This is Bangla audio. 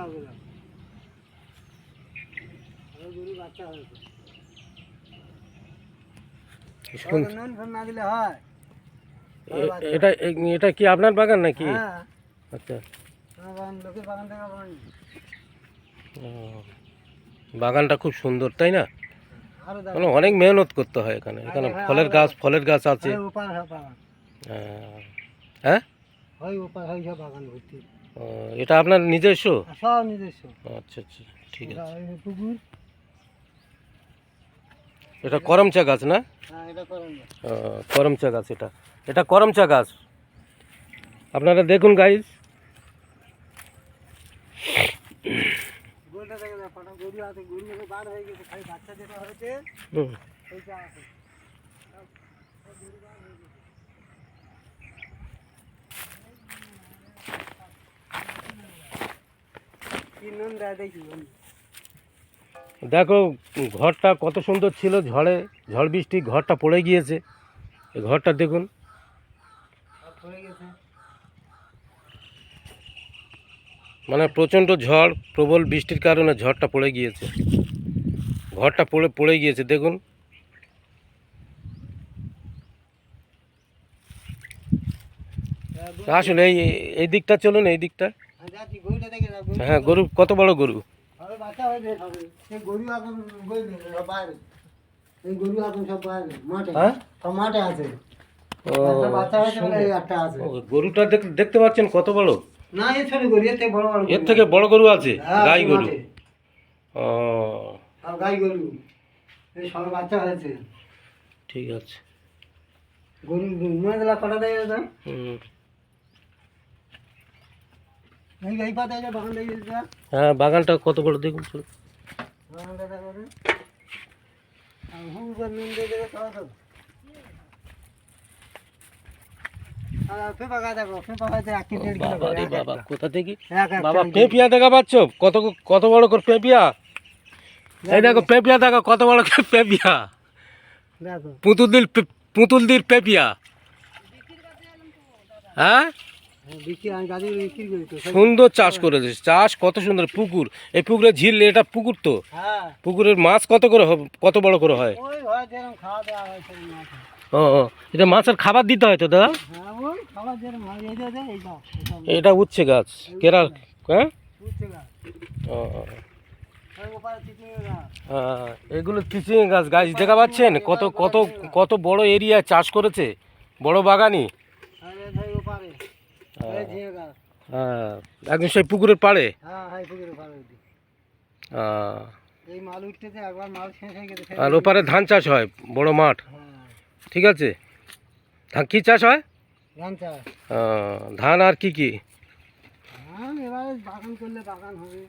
লাগবে না গরু বাচ্চা হয়েছে। শুন। তাহলে নুন ফোন না দিলে হয়। এটা এটা কি আপনার বাগান নাকি? হ্যাঁ। আচ্ছা। বাগানটা খুব সুন্দর তাই না? মানে অনেক মেহনত করতে হয় এখানে। এখানে ফলের গাছ ফলের গাছ আছে। হয় হ্যাঁ এটা আপনার নিজস্ব? সব নিজস্ব। আচ্ছা আচ্ছা ঠিক এটা আছে। পুকুর। এটা করমচা গাছ না? হ্যাঁ করমচা। গাছ এটা। এটা করমচা গাছ। আপনারা দেখুন গাইজ দাও পাটা গরু আছে গরু গুলো বার হয়ে গেছে খালি বাচ্চা যেটা হয়েছে হুম। সেইটা আছে কি নুন দেয় দেখি, ঘরটা কত সুন্দর ছিল, ঝড়ে, ঝড় বৃষ্টি, ঘরটা পড়ে গিয়েছে। ঘরটা দেখুন। মানে প্রচণ্ড ঝড়, প্রবল বৃষ্টির কারণে ঝড়টা পড়ে গিয়েছে। ঘরটা পড়ে পড়ে গিয়েছে, দেখুন। আসুন, এই এই দিকটা চলুন, এই দিকটা। হ্যাঁ, গরু- হ্যাঁ গরু কত বড় গরু সবে বাচ্চা হয়েছে সবে। গরু এখন বইবে, সব বাইরে। এই গরু এখন সব বাইরে, মাঠে। হ্যাঁ? সব মাঠে আছে। বাচ্চা হয়েছে বলে একটা আছে। গরুটা দেখতে পাচ্ছেন কত বড় এর থেকে বড় গরু আছে। হ্যাঁ, গাই গরু। ও গাই গরু। বাচ্চা হয়েছে। ঠিক আছে গরু কটা দেয়? হুম। এই গাই পাতা এটা বাগান দিয়ে দিতে দাও। হ্যাঁ বাগানটা কত বড় দেখুন। কোথা থেকে? বাবা পেঁপিয়া দেখা পাচ্ছ? কত কত বড় করে পেঁপিয়া? এই দেখো পেঁপিয়া দেখো কত বড় করে পেঁপিয়া? পুতুল দিল পুতুল দিল পেঁপিয়া। হ্যাঁ? হ্যাঁ, সুন্দর চাষ করেছে চাষ কত সুন্দর পুকুর। এই পুকুরে ঝিল এটা পুকুর তো? হ্যাঁ। পুকুরের মাছ কত করে কত বড় করে হয়। ও এটা মাছের খাবার দিতে হয় তো দাদা? হ্যাঁ এটা উচ্ছে গাছ কেরাল হ্যাঁ? ও, হ্যাঁ, এগুলো চিচিং গাছ। গাছ দেখা পাচ্ছেন? কত কত কত বড় এরিয়া চাষ করেছে? বড় বাগানি আর এই যে ওপারে এই ঝিঙে গাছ হ্যাঁ। একদম সেই পুকুরের পাড়ে? হ্যাঁ হয়ে আর ওপারে ধান চাষ হয় বড় মাঠ। হ্যাঁ। ঠিক আছে? ধান কী চাষ হয়? ধান আর কি কি? হ্যাঁ বাগান করলে বাগান হবে।